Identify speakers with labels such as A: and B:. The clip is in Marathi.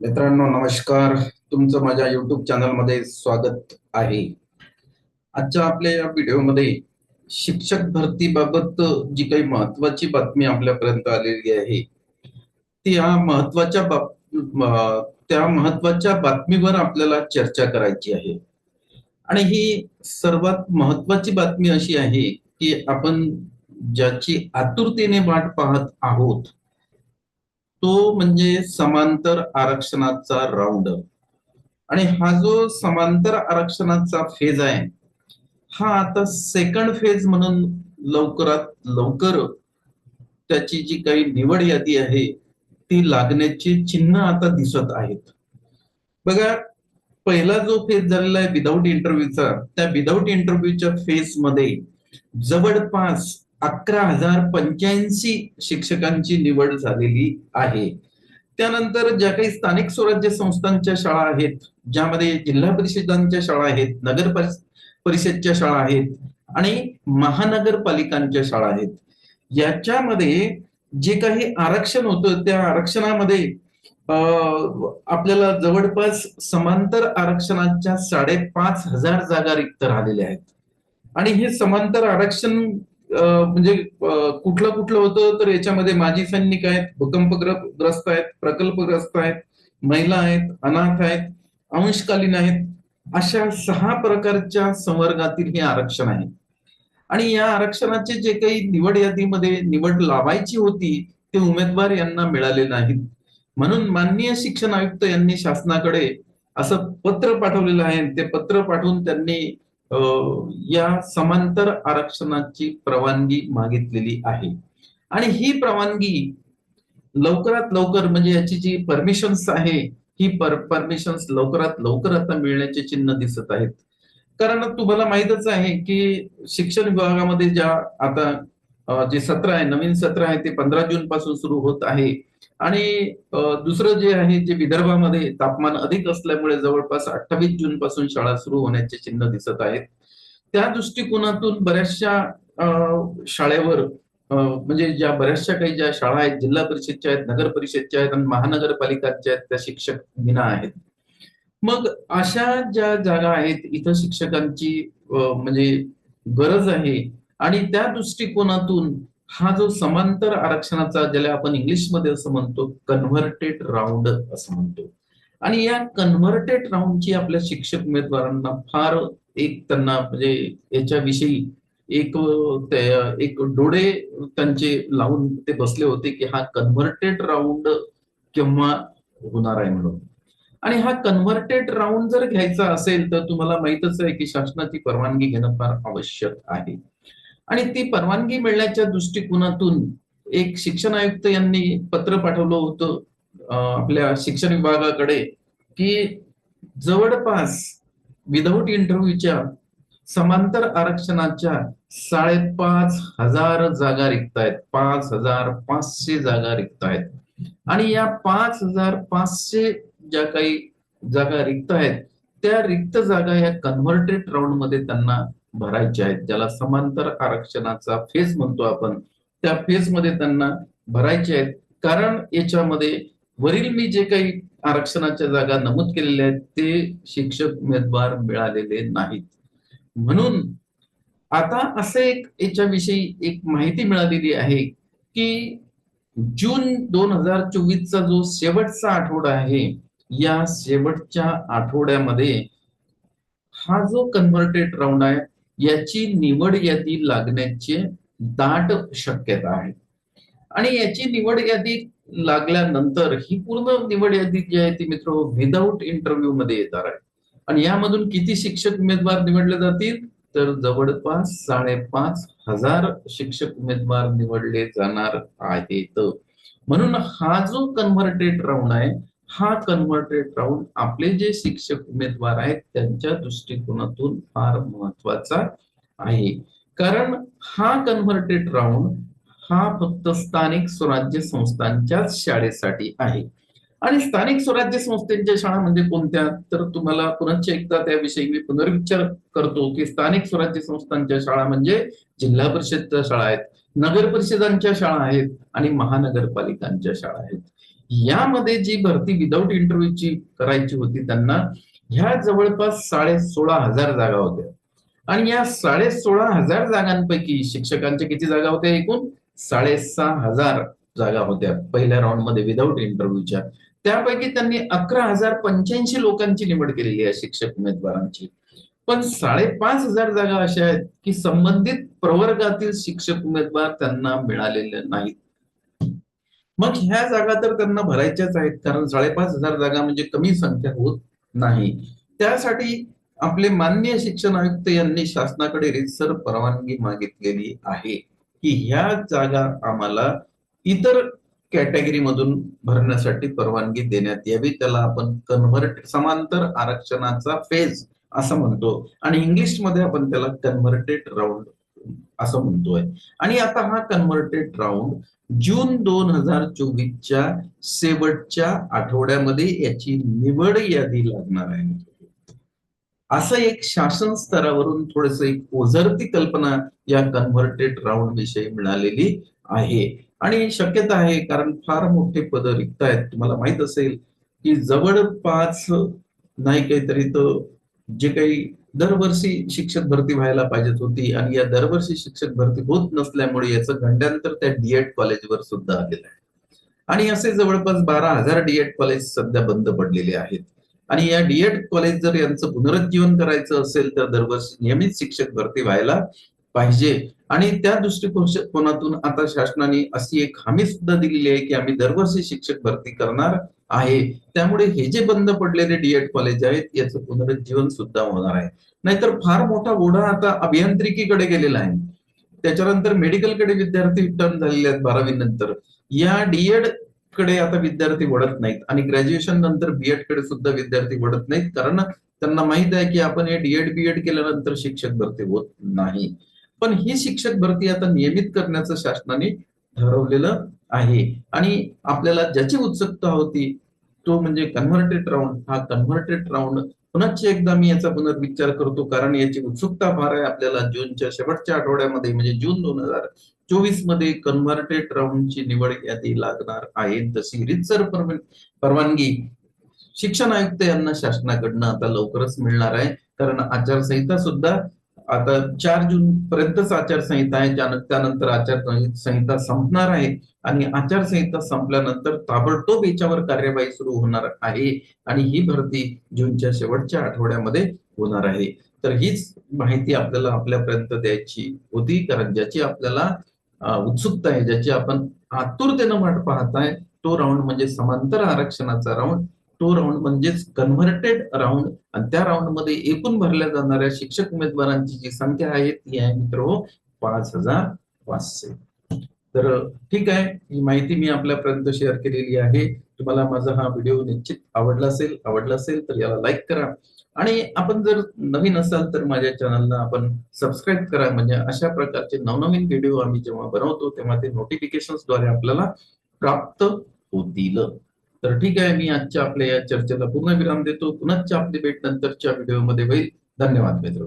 A: मित्रांनो नमस्कार. तुमचं माझ्या युट्यूब चॅनलमध्ये स्वागत आहे. आजच्या आपल्या या व्हिडिओमध्ये शिक्षक भरतीबाबत जी काही महत्वाची बातमी आपल्यापर्यंत आलेली आहे ती या महत्त्वाच्या बाब त्या महत्त्वाच्या बातमीवर आपल्याला चर्चा करायची आहे. आणि ही सर्वात महत्वाची बातमी अशी आहे की आपण ज्याची आतुरतेने वाट पाहत आहोत तो म्हणजे समांतर आरक्षणाचा राऊंड आणि हा जो समांतर आरक्षणाचा फेज आहे हा आता सेकंड फेज म्हणून लवकरात लवकर त्याची जी काही निवड यादी आहे ती लागण्याची चिन्ह आता दिसत आहेत. बघा पहिला जो फेज झालेला आहे विदाऊट इंटरव्ह्यूचा त्या विदाऊट इंटरव्ह्यूच्या फेजमध्ये जवळपास अकरा हजार पंच्याऐंशी शिक्षकांची निवड झालेली आहे. त्यानंतर ज्या काही स्थानिक स्वराज्य संस्थांच्या शाळा आहेत ज्यामध्ये जिल्हा परिषदांच्या शाळा आहेत नगर परिषदच्या शाळा आहेत आणि महानगरपालिकांच्या शाळा आहेत. याच्यामध्ये जे काही आरक्षण होतं त्या आरक्षणामध्ये आपल्याला जवळपास समांतर आरक्षणाच्या साडेपाच हजार जागा रिक्त राहिलेल्या आहेत. आणि हे समांतर आरक्षण म्हणजे कुठलं कुठलं होतं तर याच्यामध्ये माजी सैनिक आहेत भूकंपग्रस्त आहेत प्रकल्पग्रस्त आहेत महिला आहेत अनाथ आहेत अंशकालीन आहेत. अशा सहा प्रकारच्या संवर्गातील हे आरक्षण आहे. आणि या आरक्षणाचे जे काही निवड यादीमध्ये निवड लावायची होती ते उमेदवार यांना मिळाले नाहीत. म्हणून माननीय शिक्षण आयुक्त यांनी शासनाकडे असं पत्र पाठवलेलं आहे ते पत्र पाठवून त्यांनी या समांतर आरक्षणाची परवानगी मागितलेली आहे. आणि ही परवानगी लवकरात लवकर म्हणजे याची जी परमिशन्स आहे ही पर परमिशन्स लवकरात लवकर आता मिळण्याचे चिन्ह दिसत आहेत. कारण तुम्हाला माहितच आहे की शिक्षण विभागामध्ये ज्या आता जे सत्र आहे नवीन सत्र आहे ते पंधरा जून पासून सुरू होत आहे. आणि दुसरं जे आहे जे विदर्भामध्ये तापमान अधिक असल्यामुळे जवळपास अठ्ठावीस जून पासून शाळा सुरू होण्याचे चिन्ह दिसत आहेत. त्या दृष्टिकोनातून बऱ्याचशा शाळेवर अं, म्हणजे ज्या बऱ्याचशा काही ज्या शाळा आहेत जिल्हा परिषदच्या आहेत नगर परिषदच्या आहेत आणि महानगरपालिकाच्या आहेत त्या शिक्षक विना आहेत. मग अशा ज्या जागा आहेत इथं शिक्षकांची म्हणजे गरज आहे आणि त्या दृष्टिकोनातून हा जो समांतर आरक्षणाचा ज्याला आपण इंग्लिशमध्ये असं म्हणतो कन्व्हर्टेड राऊंड असं म्हणतो. आणि या कन्व्हर्टेड राऊंडची आपल्या शिक्षक उमेदवारांना फार एक त्यांना म्हणजे याच्याविषयी एक एक डोळे त्यांचे लावून ते बसले होते की हा कन्व्हर्टेड राऊंड केव्हा होणार आहे म्हणून. आणि हा कन्व्हर्टेड राऊंड जर घ्यायचा असेल तर तुम्हाला माहितच आहे की शासनाची परवानगी घेणं फार आवश्यक आहे. आणि ती परवानगी मिळण्याच्या दृष्टिकोनातून एक शिक्षण आयुक्त यांनी पत्र पाठवलं होतं आपल्या शिक्षण विभागाकडे की जवळपास विदाऊट इंटरव्ह्यूच्या समांतर आरक्षणाच्या साडेपाच हजार जागा रिक्त आहेत पाच हजार पाचशे जागा रिक्त आहेत आणि या पाच हजार पाचशे ज्या काही जागा रिक्त आहेत त्या रिक्त जागा या कन्व्हर्टेड राऊंडमध्ये त्यांना भरायच्या आहेत. ज्याला समांतर आरक्षणाचा फेज म्हणतो आपण त्या फेजमध्ये त्यांना भरायचे आहेत. कारण याच्यामध्ये वरील मी जे काही आरक्षणाच्या जागा नमूद केलेल्या आहेत ते शिक्षक उमेदवार मिळालेले नाहीत. म्हणून आता असं एक याच्याविषयी एक माहिती मिळालेली आहे की जून दोन हजार चोवीसचा जो शेवटचा आठवडा आहे या शेवटच्या आठवड्यामध्ये हा जो कन्व्हर्टेड राऊंड आहे याची निवड यादी लागण्याची दाट शक्यता आहे. आणि याची निवड यादी लागल्यानंतर ही पूर्ण निवड यादी जी आहे ती मित्र विदाऊट इंटरव्ह्यू मध्ये येणार आहे. आणि यामधून किती शिक्षक उमेदवार निवडले जातील? तर जवळपास साडेपाच हजार शिक्षक उमेदवार निवडले जाणार आहेत. म्हणून हा जो कन्व्हर्टेड राऊंड आहे हा कन्व्हर्टेड राऊंड आपले जे शिक्षक उमेदवार आहेत त्यांच्या दृष्टिकोनातून फार महत्त्वाचा आहे. कारण हा कन्व्हर्टेड राऊंड हा फक्त स्थानिक स्वराज्य संस्थांच्याच शाळेसाठी आहे. आणि स्थानिक स्वराज्य संस्थेच्या शाळा म्हणजे कोणत्या? तर तुम्हाला पुनश्च एकदा त्याविषयी मी पुनर्विचार करतो की स्थानिक स्वराज्य संस्थांच्या शाळा म्हणजे जिल्हा परिषदच्या शाळा आहेत नगर परिषदांच्या शाळा आहेत आणि महानगरपालिकांच्या शाळा आहेत. यामध्ये जी भरती विदाऊट इंटरव्ह्यूची करायची होती त्यांना ह्या जवळपास साडे सोळा हजार जागा होत्या. आणि या साडे सोळा हजार जागांपैकी शिक्षकांच्या किती जागा होत्या एकूण? साडेसहा हजार जागा होत्या पहिल्या राऊंडमध्ये विदाऊट इंटरव्ह्यूच्या त्यापैकी त्यांनी अकरा हजार पंच्याऐंशी लोकांची निवड केलेली आहे शिक्षक उमेदवारांची. पण साडेपाच हजार जागा अशा आहेत की संबंधित प्रवर्गातील शिक्षक उमेदवार त्यांना मिळालेले नाहीत. मग ह्या जागा तर त्यांना भरायच्याच आहेत कारण साडेपाच हजार जागा म्हणजे कमी संख्या होत नाही. त्यासाठी आपले मान्य शिक्षण आयुक्त यांनी शासनाकडे रितसर परवानगी मागितलेली आहे की ह्या जागा आम्हाला इतर कॅटेगरी मधून भरण्यासाठी परवानगी देण्यात यावी. त्याला आपण कन्व्हर्ट समांतर आरक्षणाचा फेज असं म्हणतो. आणि इंग्लिशमध्ये आपण त्याला कन्व्हर्टेड राऊंड असं म्हणतोय. आणि आता हा कन्व्हर्टेड राऊंड जून दोन हजार चोवीसच्या शेवटच्या आठवड्यामध्ये याची निवड यादी लागणार आहे. असं एक शासन स्तरावरून थोडस एक ओझरती कल्पना या कन्व्हर्टेड राऊंड विषयी मिळालेली आहे. आणि शक्यता आहे कारण फार मोठे पद रिक्त आहेत तुम्हाला माहीत असेल की जवळपास नाही काहीतरी तर जे काही दरवर्षी शिक्षक भरती व्हायला पाहिजेत होती. आणि या दरवर्षी शिक्षक भरती होत नसल्यामुळे याचं गंड्यांतर त्या डीएड कॉलेजवर सुद्धा आलेलं आहे. आणि असे जवळपास बारा हजार डीएड कॉलेज सध्या बंद पडलेले आहेत. आणि या डीएड कॉलेज जर यांचं पुनरुज्जीवन करायचं असेल तर दरवर्षी नियमित शिक्षक भरती व्हायला पाहिजे. आणि त्या दृष्टिकोनातून आता शासनाने अशी एक हमी सुद्धा दिलेली आहे की आम्ही दरवर्षी शिक्षक भरती करणार आहे. त्यामुळे हे जे बंद पडलेले डीएड कॉलेज आहेत याचं पुनरुज्जीवन सुद्धा होणार आहे. नाहीतर फार मोठा ओढा आता अभियांत्रिकीकडे गेलेला आहे. त्याच्यानंतर मेडिकलकडे विद्यार्थी टर्न झालेले आहेत बारावी नंतर या डीएडकडे आता विद्यार्थी वळत नाहीत आणि ग्रॅज्युएशन नंतर बीएडकडे सुद्धा विद्यार्थी वळत नाहीत. कारण त्यांना माहीत आहे की आपण हे डीएड बीएड केल्यानंतर शिक्षक भरती होत नाही. पण ही शिक्षक भरती आता नियमित करण्याचं शासनाने ठरवलेलं आहे. आणि आपल्याला ज्याची उत्सुकता होती तो म्हणजे कन्व्हर्टेड राऊंड हा कन्व्हर्टेड राऊंड पुन्हाच एकदा मी याचा पुनर्विचार करतो कारण याची उत्सुकता फार आहे आपल्याला जूनच्या शेवटच्या आठवड्यामध्ये म्हणजे जून दोन हजार चोवीसमध्ये कन्व्हर्टेड राऊंडची निवड यादी लागणार आहे. तशी रितसर परवानगी शिक्षण आयुक्त यांना शासनाकडनं आता लवकरच मिळणार आहे. कारण आचारसंहिता सुद्धा आता चार जून पर्यंतच आचारसंहिता आहे त्यानंतर आचारसंहिता संपणार आहे आणि आचारसंहिता संपल्यानंतर ताबडतोब याच्यावर कार्यवाही सुरू होणार आहे आणि ही भरती जूनच्या शेवटच्या आठवड्यामध्ये होणार आहे. तर हीच माहिती आपल्याला आपल्यापर्यंत द्यायची होती कारण ज्याची आपल्याला उत्सुकता आहे ज्याची आपण आतुरतेनं वाट पाहताय तो राऊंड म्हणजे समांतर आरक्षणाचा राऊंड. तो राऊंड म्हणजेच कन्व्हर्टेड राऊंड आणि त्या राऊंडमध्ये एकूण भरल्या जाणाऱ्या शिक्षक उमेदवारांची जी संख्या आहे ती आहे मित्र हो, पाच हजार पाचशे. तर ठीक आहे ही माहिती मी आपल्यापर्यंत शेअर केलेली आहे. तुम्हाला माझा हा व्हिडिओ निश्चित आवडला असेल आवडला असेल तर याला लाईक करा. आणि आपण जर नवीन असाल तर माझ्या चॅनलला आपण सबस्क्राईब करा. म्हणजे अशा प्रकारचे नवनवीन व्हिडिओ आम्ही जेव्हा बनवतो तेव्हा ते नोटिफिकेशनद्वारे आपल्याला प्राप्त होतील. तर ठीक आहे मी आजच्या आपल्या या चर्चेला पूर्ण विराम देतो. पुनश्च आपली भेट नंतरच्या व्हिडिओमध्ये होईल. धन्यवाद मित्र